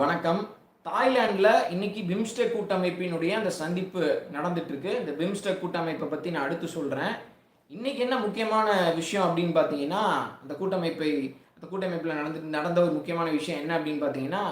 வணக்கம். தாய்லாண்டில் இன்னைக்கு பிம்ஸ்டெக் கூட்டமைப்பினுடைய அந்த சந்திப்பு நடந்துட்டு இருக்கு இந்த பிம்ஸ்டெக் கூட்டமைப்பை பற்றி நான் அடுத்து சொல்கிறேன் இன்னைக்கு என்ன முக்கியமான விஷயம் அப்படின்னு பார்த்தீங்கன்னா அந்த கூட்டமைப்பை அந்த கூட்டமைப்பில் நடந்து நடந்த ஒரு முக்கியமான விஷயம் என்ன அப்படின்னு பார்த்தீங்கன்னா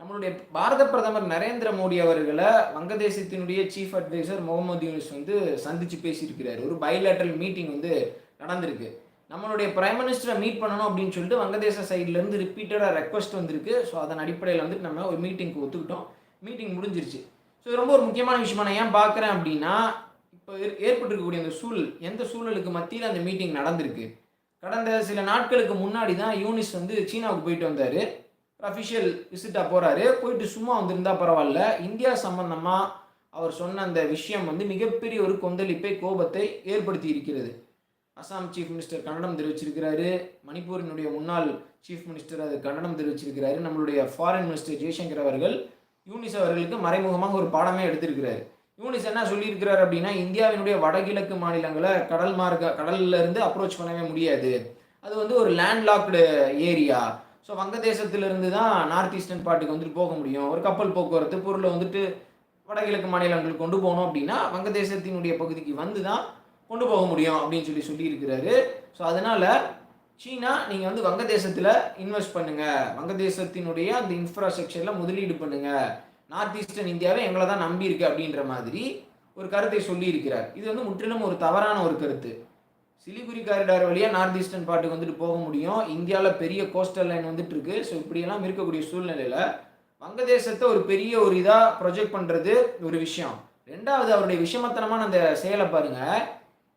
நம்மளுடைய பாரத பிரதமர் நரேந்திர மோடி அவர்களை வங்கதேசத்தினுடைய சீஃப் அட்வைசர் முகமது யூனிஸ் வந்து சந்திச்சு பேசியிருக்கிறார். ஒரு பைலேட்டரல் மீட்டிங் வந்து நடந்திருக்கு. நம்மளுடைய பிரைம் மினிஸ்டரை மீட் பண்ணணும் அப்படின்னு சொல்லிட்டு வங்கதேச சைட்லேருந்து ரிப்பீட்டடாக ரெக்வஸ்ட் வந்திருக்கு. ஸோ அதன் அடிப்படையில் வந்துட்டு நம்ம ஒரு மீட்டிங்க்கு ஒத்துக்கிட்டோம். மீட்டிங் முடிஞ்சிருச்சு. ஸோ ரொம்ப ஒரு முக்கியமான விஷயமா நான் ஏன் பார்க்குறேன் அப்படின்னா இப்போ ஏற்பட்டிருக்கக்கூடிய அந்த சூழல் எந்த சூழலுக்கு மத்தியில் அந்த மீட்டிங் நடந்திருக்கு? கடந்த சில நாட்களுக்கு முன்னாடி தான் யூனிஸ் வந்து சீனாவுக்கு போயிட்டு வந்தார். அஃபிஷியல் விசிட்டாக போகிறாரு போயிட்டு சும்மா வந்திருந்தால் பரவாயில்ல. இந்தியா சம்பந்தமாக அவர் சொன்ன அந்த விஷயம் வந்து மிகப்பெரிய ஒரு கொந்தளிப்பை கோபத்தை ஏற்படுத்தி இருக்கிறது. அசாம் சீஃப் மினிஸ்டர் கண்டனம் தெரிவிச்சிருக்கிறாரு. மணிப்பூரினுடைய முன்னாள் சீஃப் மினிஸ்டர் அது கண்டனம் தெரிவிச்சிருக்கிறாரு. நம்மளுடைய ஃபாரின் மினிஸ்டர் ஜெய்சங்கர் அவர்கள் யூனிஸ் அவர்களுக்கு மறைமுகமாக ஒரு பாடமே எடுத்திருக்கிறாரு. யூனிஸ் என்ன சொல்லியிருக்கிறார் அப்படின்னா இந்தியாவினுடைய வடகிழக்கு மாநிலங்களை கடல் மார்க்க கடல்ல இருந்து அப்ரோச் பண்ணவே முடியாது. அது வந்து ஒரு லேண்ட்லாக்டு ஏரியா ஸோ வங்கதேசத்திலிருந்து தான் நார்த் ஈஸ்டர்ன் பாட்டுக்கு வந்துட்டு போக முடியும். ஒரு கப்பல் போக்குவரத்து பொருளை வந்துட்டு வடகிழக்கு மாநிலங்களுக்கு கொண்டு போகணும் அப்படின்னா வங்கதேசத்தினுடைய பகுதிக்கு வந்து தான் கொண்டு போக முடியும் அப்படின்னு சொல்லி சொல்லியிருக்கிறாரு. ஸோ அதனால் சீனா நீங்கள் வந்து வங்கதேசத்தில் இன்வெஸ்ட் பண்ணுங்கள் வங்கதேசத்தினுடைய அந்த இன்ஃப்ராஸ்ட்ரக்சரில் முதலீடு பண்ணுங்கள் நார்த் ஈஸ்டர்ன் இந்தியாவை எங்களை தான் நம்பியிருக்கு அப்படின்ற மாதிரி ஒரு கருத்தை சொல்லியிருக்கிறார். இது வந்து முற்றிலும் ஒரு தவறான ஒரு கருத்து. சிலிகுரி காரிடார் வழியாக நார்த் ஈஸ்டர்ன் பாட்டுக்கு வந்துட்டு போக முடியும். இந்தியாவில் பெரிய கோஸ்டல் லைன் வந்துட்டு இருக்கு. ஸோ இப்படியெல்லாம் இருக்கக்கூடிய சூழ்நிலையில் வங்கதேசத்தை ஒரு பெரிய ஒரு இதாக ப்ரொஜெக்ட் பண்ணுறது ஒரு விஷயம். ரெண்டாவது அவருடைய விஷமத்தனமான அந்த செயலை பாருங்கள்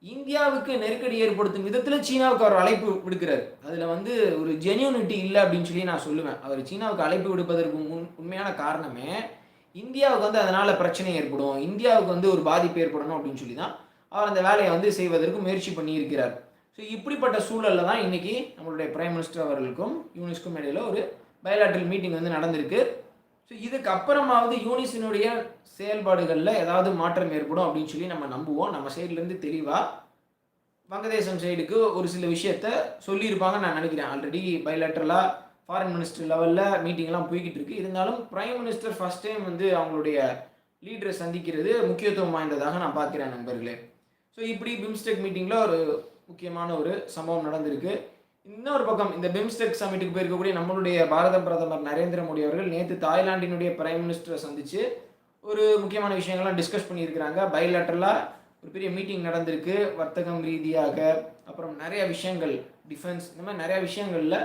இந்தியாவுக்கு நெருக்கடி ஏற்படுத்தும் விதத்தில் சீனாவுக்கு அவர் அழைப்பு விடுக்கிறார். அதில் வந்து ஒரு ஜென்யூனிட்டி இல்லை அப்படின்னு சொல்லி நான் சொல்லுவேன். அவர் சீனாவுக்கு அழைப்பு விடுப்பதற்கு முன் உண்மையான காரணமே இந்தியாவுக்கு வந்து அதனால் பிரச்சனை ஏற்படும் இந்தியாவுக்கு வந்து ஒரு பாதிப்பு ஏற்படணும் அப்படின்னு சொல்லி தான் அவர் அந்த வேலையை வந்து செய்வதற்கு முயற்சி பண்ணியிருக்கிறார். ஸோ இப்படிப்பட்ட சூழலில் தான் இன்றைக்கி நம்மளுடைய பிரைம் மினிஸ்டர் அவர்களுக்கும் யூனிஸ்க்கும் இடையில ஒரு பயலாட்ரல் மீட்டிங் வந்து நடந்திருக்கு. ஸோ இதுக்கு அப்புறமாவது யூனிசினுடைய செயல்பாடுகளில் ஏதாவது மாற்றம் ஏற்படும் அப்படின்னு சொல்லி நம்ம நம்புவோம். நம்ம சைட்லேருந்து தெளிவாக வங்கதேசம் சைடுக்கு ஒரு சில விஷயத்த சொல்லியிருப்பாங்கன்னு நான் நினைக்கிறேன். ஆல்ரெடி பைலேட்டரலாக ஃபாரின் மினிஸ்டர் லெவலில் மீட்டிங்லாம் போய்கிட்டு இருக்கு. இருந்தாலும் பிரைம் மினிஸ்டர் ஃபர்ஸ்ட் டைம் வந்து அவங்களுடைய லீடரை சந்திக்கிறது முக்கியத்துவம் வாய்ந்ததாக நான் பார்க்குறேன் நண்பர்களே. ஸோ இப்படி பிம்ஸ்டெக் மீட்டிங்கில் ஒரு முக்கியமான ஒரு சம்பவம் நடந்திருக்கு. இன்னொரு பக்கம் இந்த பிம்ஸ்டெக் சமிட்டுக்கு போயிருக்கக்கூடிய நம்மளுடைய பாரத பிரதமர் நரேந்திர மோடி அவர்கள் நேற்று தாய்லாந்தினுடைய பிரைம் மினிஸ்டரை சந்திச்சு ஒரு முக்கியமான விஷயங்கள்லாம் டிஸ்கஸ் பண்ணியிருக்கிறாங்க. பைலேட்டரலாக ஒரு பெரிய மீட்டிங் நடந்திருக்கு. வர்த்தகம் ரீதியாக அப்புறம் நிறைய விஷயங்கள் டிஃபென்ஸ் இந்த மாதிரி நிறைய விஷயங்களில்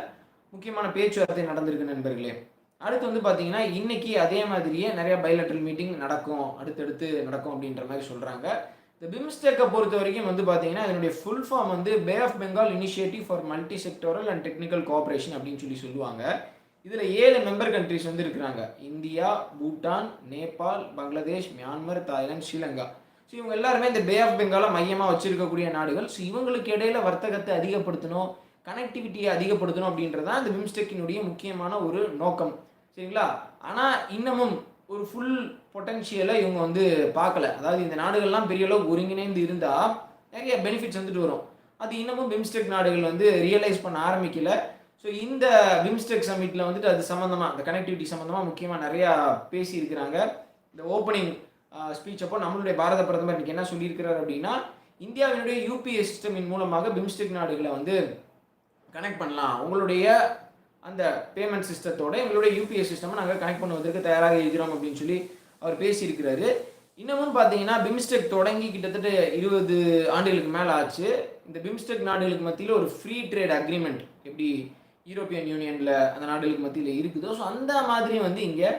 முக்கியமான பேச்சுவார்த்தை நடந்திருக்கு நண்பர்களே. அடுத்து வந்து பார்த்தீங்கன்னா இன்னைக்கு அதே மாதிரியே நிறைய பைலேட்டரல் மீட்டிங் நடக்கும் அடுத்தடுத்து நடக்கும் அப்படின்ற மாதிரி சொல்கிறாங்க இந்த பிம்ஸ்டெக்கை பொறுத்த வரைக்கும் வந்து பார்த்தீங்கன்னா இதனுடைய ஃபுல் ஃபார்ம் வந்து bay of Bengal initiative for multi sectoral and technical cooperation அப்படின்னு சொல்லி சொல்லுவாங்க. இதில் ஏழு மெம்பர் கண்ட்ரிஸ் வந்து இருக்கிறாங்க. India Bhutan Nepal Bangladesh Myanmar Thailand Sri Lanka. So இவங்க எல்லாருமே இந்த பே ஆஃப் பெங்காலை மையமாக வச்சுருக்கக்கூடிய நாடுகள். ஸோ இவங்களுக்கு இடையில வர்த்தகத்தை அதிகப்படுத்தணும் கனெக்டிவிட்டியை அதிகப்படுத்தணும் அப்படின்றது தான் இந்த பிம்ஸ்டெக்கினுடைய முக்கியமான ஒரு நோக்கம். சரிங்களா? ஆனால் இன்னமும் ஒரு ஃபுல் பொட்டன்ஷியலை இவங்க வந்து பார்க்கல. அதாவது இந்த நாடுகள்லாம் பெரிய அளவு ஒருங்கிணைந்து இருந்தால் நிறைய பெனிஃபிட்ஸ் வந்துட்டு வரும். அது இன்னமும் பிம்ஸ்டெக் நாடுகள் வந்து ரியலைஸ் பண்ண ஆரம்பிக்கல. ஸோ இந்த பிம்ஸ்டெக் சமிட்டில் வந்துட்டு அது சம்மந்தமாக இந்த கனெக்டிவிட்டி சம்மந்தமாக முக்கியமாக நிறையா பேசியிருக்கிறாங்க. இந்த ஓப்பனிங் ஸ்பீச் அப்போ நம்மளுடைய பாரத பிரதமர் இன்னைக்கு என்ன சொல்லியிருக்கிறார் அப்படின்னா இந்தியாவினுடைய யூபிஎஸ் சிஸ்டமின் மூலமாக பிம்ஸ்டெக் நாடுகளை வந்து கனெக்ட் பண்ணலாம். உங்களுடைய அந்த பேமெண்ட் சிஸ்டத்தோட எங்களுடைய யூபிஐ சிஸ்டமை நாங்கள் கனெக்ட் பண்ணுவதற்கு தயாராக இருக்கிறோம் அப்படின்னு சொல்லி அவர் பேசியிருக்கிறாரு. இன்னமும் பார்த்தீங்கன்னா பிம்ஸ்டெக் தொடங்கி கிட்டத்தட்ட இருபது ஆண்டுகளுக்கு மேலே ஆச்சு. இந்த பிம்ஸ்டெக் நாடுகளுக்கு மத்தியில் ஒரு ஃப்ரீ ட்ரேட் அக்ரிமெண்ட் எப்படி யூரோப்பியன் யூனியனில் அந்த நாடுகளுக்கு மத்தியில் இருக்குதோ ஸோ அந்த மாதிரி வந்து இங்கே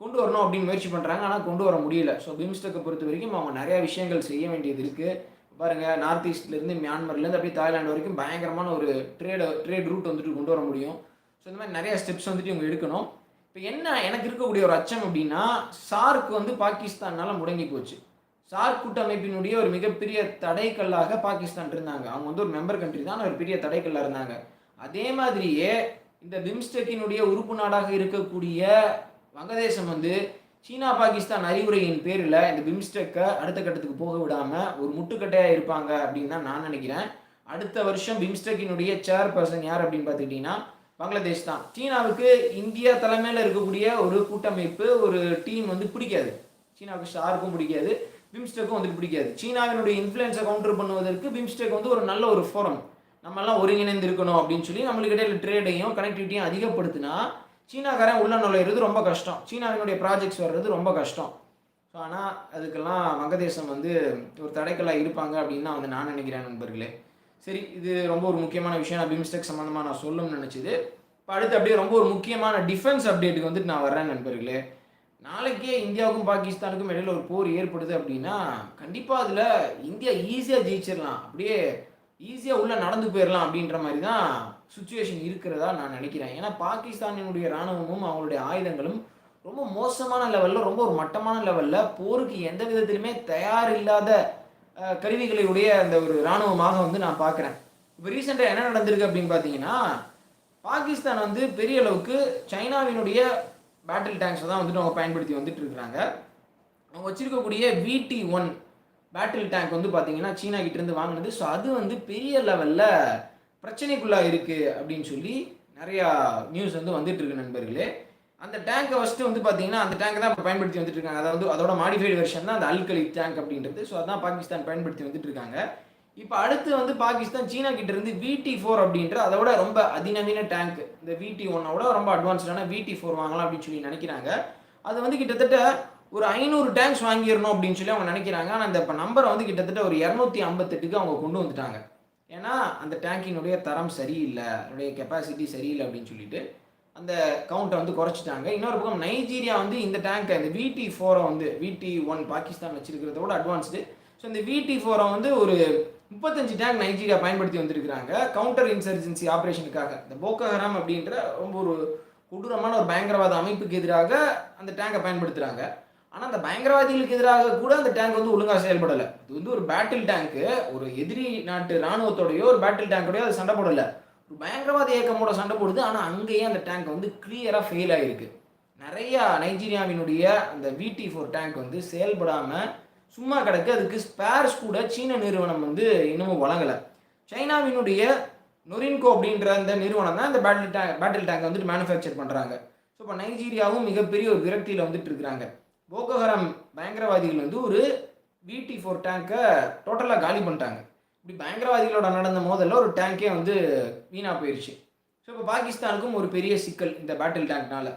கொண்டு வரணும் அப்படின்னு முயற்சி பண்ணுறாங்க ஆனால் கொண்டு வர முடியல. ஸோ பிம்ஸ்டெக்கை பொறுத்த வரைக்கும் அவங்க நிறையா விஷயங்கள் செய்ய வேண்டியது இருக்குது பாருங்கள் நார்த் ஈஸ்ட்லேருந்து மியான்மர்லேருந்து அப்படியே தாய்லாந்து வரைக்கும் பயங்கரமான ஒரு ட்ரேட் ட்ரேட் ரூட் வந்துட்டு கொண்டு வர முடியும். ஸோ இந்த மாதிரி நிறைய ஸ்டெப்ஸ் வந்துட்டு இவங்க எடுக்கணும். இப்போ என்ன எனக்கு இருக்கக்கூடிய ஒரு அச்சம் அப்படின்னா சார்க் வந்து பாகிஸ்தானால முடங்கி போச்சு. சார்க் கூட்டமைப்பினுடைய ஒரு மிகப்பெரிய தடைக்கல்லாக பாகிஸ்தான் இருந்தாங்க. அவங்க வந்து ஒரு மெம்பர் கண்ட்ரி தான் ஒரு பெரிய தடைக்கல்லாக இருந்தாங்க. அதே மாதிரியே இந்த பிம்ஸ்டெக்கினுடைய உறுப்பு நாடாக இருக்கக்கூடிய வங்கதேசம் வந்து சீனா பாகிஸ்தான் அறிவுரையின் பேரில் இந்த பிம்ஸ்டெக்கை அடுத்த கட்டத்துக்கு போக விடாமல் ஒரு முட்டுக்கட்டையாக இருப்பாங்க அப்படின்னு தான் நான் நினைக்கிறேன். அடுத்த வருஷம் பிம்ஸ்டெக்கினுடைய சேர்பர்சன் யார் அப்படின்னு பார்த்துக்கிட்டிங்கன்னா பங்களாதேஷ் தான். சீனாவுக்கு இந்தியா தலைமையில் இருக்கக்கூடிய ஒரு கூட்டமைப்பு ஒரு டீம் வந்து பிடிக்காது. சீனாவுக்கு ஷாருக்கும் பிடிக்காது பிம்ஸ்டெக்கும் வந்து பிடிக்காது. சீனாவினுடைய இன்ஃப்ளூயன்ஸை கவுண்டர் பண்ணுவதற்கு பிம்ஸ்டெக் வந்து ஒரு நல்ல ஒரு ஃபோரம் நம்மெல்லாம் ஒருங்கிணைந்து இருக்கணும் அப்படின்னு சொல்லி நம்மளுக்கு இடையில ட்ரேடையும் கனெக்டிவிட்டியும் அதிகப்படுத்தினா சீனாக்காரன் உள்ள நுழையிறது ரொம்ப கஷ்டம். சீனாவினுடைய ப்ராஜெக்ட்ஸ் வர்றது ரொம்ப கஷ்டம். ஸோ ஆனால் அதுக்கெல்லாம் வங்கதேசம் வந்து ஒரு தடைக்கலாக இருப்பாங்க அப்படின்னு தான் வந்து நான் நினைக்கிறேன் நண்பர்களே. சரி இது ரொம்ப ஒரு முக்கியமான விஷயம். நான் பிம்ஸ்டெக் சம்மந்தமாக நான் சொல்லணும்னு நினச்சிது. இப்போ அடுத்து அப்படியே ரொம்ப ஒரு முக்கியமான டிஃபென்ஸ் அப்டேட்டுக்கு வந்துட்டு நான் வர்றேன் நண்பர்களே. நாளைக்கே இந்தியாவுக்கும் பாகிஸ்தானுக்கும் இடையில ஒரு போர் ஏற்படுது அப்படின்னா கண்டிப்பாக அதில் இந்தியா ஈஸியாக ஜெயிச்சிடலாம் அப்படியே ஈஸியாக உள்ளே நடந்து போயிடலாம் அப்படின்ற மாதிரி தான் சுச்சுவேஷன் இருக்கிறதா நான் நினைக்கிறேன். ஏன்னா பாகிஸ்தானினுடைய இராணுவமும் அவங்களுடைய ஆயுதங்களும் ரொம்ப மோசமான லெவலில் ரொம்ப ஒரு மட்டமான லெவலில் போருக்கு எந்த விதத்திலுமே தயார் இல்லாத கருவிகளுடைய அந்த ஒரு இராணுவமாக வந்து நான் பார்க்குறேன். இப்போ ரீசெண்டாக என்ன நடந்திருக்கு அப்படின்னு பார்த்தீங்கன்னா பாகிஸ்தான் வந்து பெரிய அளவுக்கு சைனாவினுடைய பேட்டில் டேங்க்ஸை தான் வந்துட்டு அவங்க பயன்படுத்தி வந்துட்டு இருக்கிறாங்க. அவங்க வச்சுருக்கக்கூடிய விடி ஒன் பேட்டில் டேங்க் வந்து பார்த்தீங்கன்னா சீனா கிட்டேருந்து வாங்கினது. ஸோ அது வந்து பெரிய லெவலில் பிரச்சனைக்குள்ளா இருக்கு அப்படின்னு சொல்லி நிறையா நியூஸ் வந்து வந்துட்டு இருக்கு நண்பர்களே. அந்த டேங்கை ஃபஸ்ட்டு வந்து பார்த்தீங்கன்னா அந்த டேங்கை தான் இப்போ பயன்படுத்தி வந்துட்டு இருக்காங்க. அதாவது அதோட மாடிஃபைடு வெர்ஷன் தான் அந்த அல்கலி டேங்க் அப்படின்றது. ஸோ அதான் பாகிஸ்தான் பயன்படுத்தி வந்துட்டு இருக்காங்க. இப்போ அடுத்து வந்து பாகிஸ்தான் சீனா கிட்ட இருந்து விடி ஃபோர் அப்படின்ற அதோட ரொம்ப அதிநவீன டேங்க் இந்த விடி ஒன்னோட ரொம்ப அட்வான்ஸ்டான விடி ஃபோர் வாங்கலாம் அப்படின்னு சொல்லி நினைக்கிறாங்க. அது வந்து கிட்டத்தட்ட ஒரு ஐநூறு டேங்க்ஸ் வாங்கிடணும் அப்படின்னு சொல்லி அவங்க நினைக்கிறாங்க. ஆனால் அந்த இப்போ நம்பரை வந்து கிட்டத்தட்ட ஒரு இரநூத்தி ஐம்பத்தெட்டுக்கு அவங்க கொண்டு வந்துட்டாங்க. ஏன்னா அந்த டேங்கினுடைய தரம் சரியில்லை. அதனுடைய கெப்பாசிட்டி சரியில்லை அப்படின்னு சொல்லிட்டு. அந்த கவுண்டை வந்து குறைச்சிட்டாங்க. இன்னொரு பக்கம் நைஜீரியா வந்து இந்த டேங்கை இந்த விடி ஃபோரை வந்து விடி ஒன் பாகிஸ்தான் வச்சிருக்கிறத விட அட்வான்ஸ்டு ஸோ இந்த விடி ஃபோரை வந்து ஒரு முப்பத்தஞ்சு டேங்க் நைஜீரியா பயன்படுத்தி வந்திருக்கிறாங்க. கவுண்டர் இன்சர்ஜென்சி ஆப்ரேஷனுக்காக இந்த போக்கஹராம் அப்படின்ற ரொம்ப ஒரு கொடூரமான ஒரு பயங்கரவாத அமைப்புக்கு எதிராக அந்த டேங்கை பயன்படுத்துகிறாங்க ஆனால் அந்த பயங்கரவாதிகளுக்கு எதிராக கூட அந்த டேங்க் வந்து ஒழுங்காக செயல்படலை. இது வந்து ஒரு பேட்டில் டேங்க்கு ஒரு எதிரி நாட்டு இராணுவத்தோடையோ ஒரு பேட்டில் டேங்கோடையோ அது சண்டை போடலை. பயங்கரவாத இயக்கமோட சண்டை போடுது. ஆனால் அங்கேயே அந்த டேங்க் வந்து கிளியராக ஃபெயில் ஆகிருக்கு நிறையா நைஜீரியாவினுடைய அந்த விடி ஃபோர் டேங்க் வந்து செயல்படாமல் சும்மா கிடக்கு. அதுக்கு ஸ்பேர்ஸ் கூட சீன நிறுவனம் வந்து இன்னமும் வழங்கலை. சைனாவினுடைய நொரின்கோ அப்படின்ற அந்த நிறுவனம் தான் இந்த பேட்டில் டேங்க் பேட்டில் டேங்கை வந்துட்டு மேனுஃபேக்சர் பண்ணுறாங்க ஸோ இப்போ நைஜீரியாவும் மிகப்பெரிய ஒரு விரக்தியில் வந்துட்டு இருக்கிறாங்க. போகோஹரம் பயங்கரவாதிகள் வந்து ஒரு விடி ஃபோர் டேங்கை டோட்டலாக காலி பண்ணிட்டாங்க. இப்படி பயங்கரவாதிகளோட நடந்த மோதல்ல ஒரு டேங்கே வந்து வீணாக போயிடுச்சு ஸோ இப்போ பாகிஸ்தானுக்கும் ஒரு பெரிய சிக்கல் இந்த பேட்டில் டேங்க்னால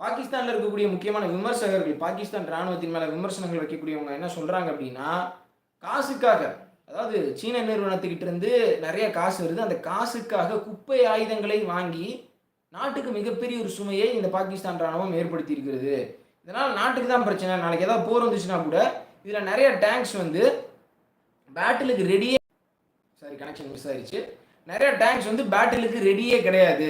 பாகிஸ்தானில் இருக்கக்கூடிய முக்கியமான விமர்சகர்கள் பாகிஸ்தான் ராணுவத்தின் மேலே விமர்சனங்கள் வைக்கக்கூடியவங்க என்ன சொல்கிறாங்க அப்படின்னா காசுக்காக அதாவது சீன நிறுவனத்துக்கிட்ட இருந்து நிறைய காசு வருது. அந்த காசுக்காக குப்பை ஆயுதங்களை வாங்கி நாட்டுக்கு மிகப்பெரிய ஒரு சுமையை இந்த பாகிஸ்தான் ராணுவம் ஏற்படுத்தி இருக்கிறது. இதனால் நாட்டுக்கு தான் பிரச்சனை. நாளைக்கு ஏதாவது போர் வந்துச்சுன்னா கூட இதில் நிறைய டேங்க்ஸ் வந்து பேட்டிலுக்கு ரெடியே சாரி கனெக்ஷன் மிஸ் ஆயிடுச்சு. நிறைய டேங்க்ஸ் வந்து பேட்டிலுக்கு ரெடியே கிடையாது.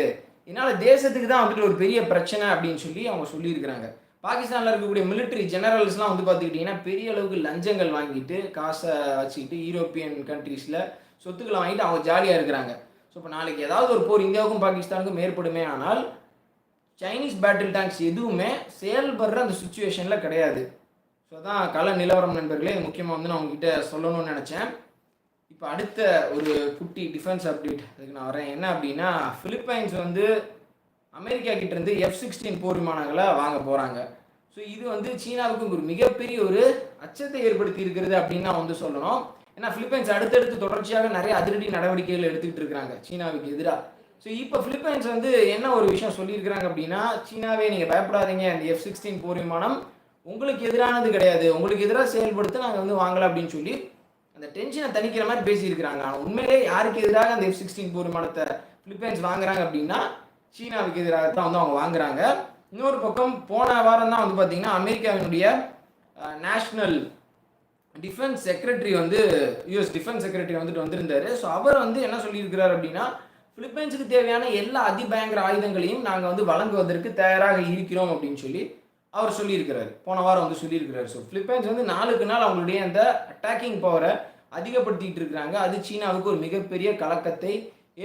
இதனால் தேசத்துக்கு தான் வந்துட்டு ஒரு பெரிய பிரச்சனை அப்படின்னு சொல்லி அவங்க சொல்லியிருக்கிறாங்க. பாகிஸ்தானில் இருக்கக்கூடிய மிலிட்டரி ஜெனரல்ஸ்லாம் வந்து பார்த்துக்கிட்டிங்கன்னா பெரிய அளவுக்கு லஞ்சங்கள் வாங்கிட்டு காசை வச்சுக்கிட்டு யூரோப்பியன் கண்ட்ரீஸில் சொத்துக்களை வாங்கிட்டு அவங்க ஜாலியாக இருக்கிறாங்க. ஸோ இப்போ நாளைக்கு ஏதாவது ஒரு போர் இந்தியாவுக்கும் பாகிஸ்தானுக்கும் ஏற்படுமே ஆனால் சைனீஸ் பேட்டில் டேங்க்ஸ் எதுவுமே செயல்படுற அந்த சுச்சுவேஷனில் கிடையாது. ஸோ தான் கள நிலவரம் நண்பர்களே முக்கியமாக வந்து நான் உங்ககிட்ட சொல்லணும்னு நினச்சேன். இப்போ அடுத்த ஒரு குட்டி டிஃபென்ஸ் அப்டேட் அதுக்கு நான் வரேன். என்ன அப்படின்னா ஃபிலிப்பைன்ஸ் வந்து அமெரிக்கா கிட்டேருந்து எஃப் சிக்ஸ்டீன் போர் விமானங்களை வாங்க போகிறாங்க ஸோ இது வந்து சீனாவுக்கு ஒரு மிகப்பெரிய ஒரு அச்சத்தை ஏற்படுத்தி இருக்கிறது அப்படின்னு நான் வந்து சொல்லணும். ஏன்னா ஃபிலிப்பைன்ஸ் அடுத்தடுத்து தொடர்ச்சியாக நிறைய அதிரடி நடவடிக்கைகள் எடுத்துக்கிட்டு இருக்கிறாங்க சீனாவுக்கு எதிராக ஸோ இப்போ ஃபிலிப்பைன்ஸ் வந்து என்ன ஒரு விஷயம் சொல்லியிருக்கிறாங்க அப்படின்னா சீனாவே நீங்கள் பயப்படாதீங்க. அந்த எஃப் சிக்ஸ்டீன் போர் விமானம் உங்களுக்கு எதிரானது கிடையாது. உங்களுக்கு எதிராக செயல்படுத்த நாங்கள் வந்து வாங்கலாம் அப்படின்னு சொல்லி அந்த டென்ஷனை தணிக்கிற மாதிரி பேசியிருக்கிறாங்க. ஆனால் உண்மையிலே யாருக்கு எதிராக அந்த எஃப் சிக்ஸ்டீன் போர் விமானத்தை பிலிப்பைன்ஸ் வாங்குறாங்க அப்படின்னா சீனாவுக்கு எதிராக தான் வந்து அவங்க வாங்குறாங்க. இன்னொரு பக்கம் போன வாரம் தான் வந்து பார்த்தீங்கன்னா அமெரிக்காவினுடைய நேஷ்னல் டிஃபென்ஸ் செக்ரட்டரி வந்து யூஎஸ் டிஃபென்ஸ் செக்ரட்டரி வந்துட்டு வந்திருந்தார். ஸோ அவர் வந்து என்ன சொல்லியிருக்கிறார் அப்படின்னா பிலிப்பைன்ஸுக்கு தேவையான எல்லா அதிபயங்கர ஆயுதங்களையும் நாங்கள் வந்து வழங்குவதற்கு தயாராக இருக்கிறோம் அப்படின்னு சொல்லி அவர் சொல்லியிருக்கிறார். போன வாரம் வந்து சொல்லியிருக்கிறார். ஸோ பிலிப்பைன்ஸ் வந்து நாளுக்கு நாள் அவங்களுடைய அந்த அட்டாக்கிங் பவரை அதிகப்படுத்திட்டு இருக்கிறாங்க. அது சீனாவுக்கு ஒரு மிகப்பெரிய கலக்கத்தை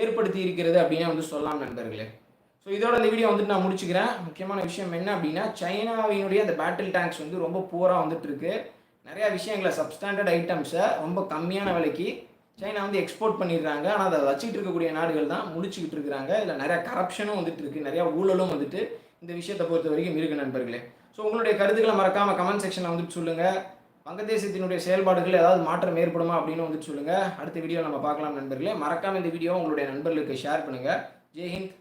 ஏற்படுத்தி இருக்கிறது அப்படின்னு வந்து சொல்லலாம் நண்பர்களே. ஸோ இதோட இந்த வீடியோ வந்துட்டு நான் முடிச்சுக்கிறேன். முக்கியமான விஷயம் என்ன அப்படின்னா சைனாவினுடைய அந்த பேட்டில் டேங்க்ஸ் வந்து ரொம்ப பூராக வந்துட்டு இருக்கு. நிறையா விஷயங்களை சப்ஸ்டாண்டர்ட் ஐட்டம்ஸை ரொம்ப கம்மியான விலைக்கு சைனா வந்து எக்ஸ்போர்ட் பண்ணிடுறாங்க. ஆனால் அதை வச்சுக்கிட்டு இருக்கக்கூடிய நாடுகள் தான் முடிச்சுக்கிட்டு இருக்கிறாங்க. இதில் நிறையா கரப்ஷனும் வந்துட்டு இருக்கு. நிறையா ஊழலும் வந்துட்டு இந்த விஷயத்தை பொறுத்த வரைக்கும் இருக்கு நண்பர்களே. ஸோ உங்களுடைய கருத்துக்களை மறக்காமல் கமெண்ட் செக்ஷனில் வந்துட்டு சொல்லுங்கள் வங்கதேசத்தினுடைய செயல்பாடுகள் ஏதாவது மாற்றம் ஏற்படுமா அப்படின்னு வந்துட்டு சொல்லுங்கள் அடுத்த வீடியோ நம்ம பார்க்கலாம் நண்பர்களே. மறக்காமல் இந்த வீடியோ உங்களுடைய நண்பர்களுக்கு ஷேர் பண்ணுங்கள் ஜெய்ஹிந்த்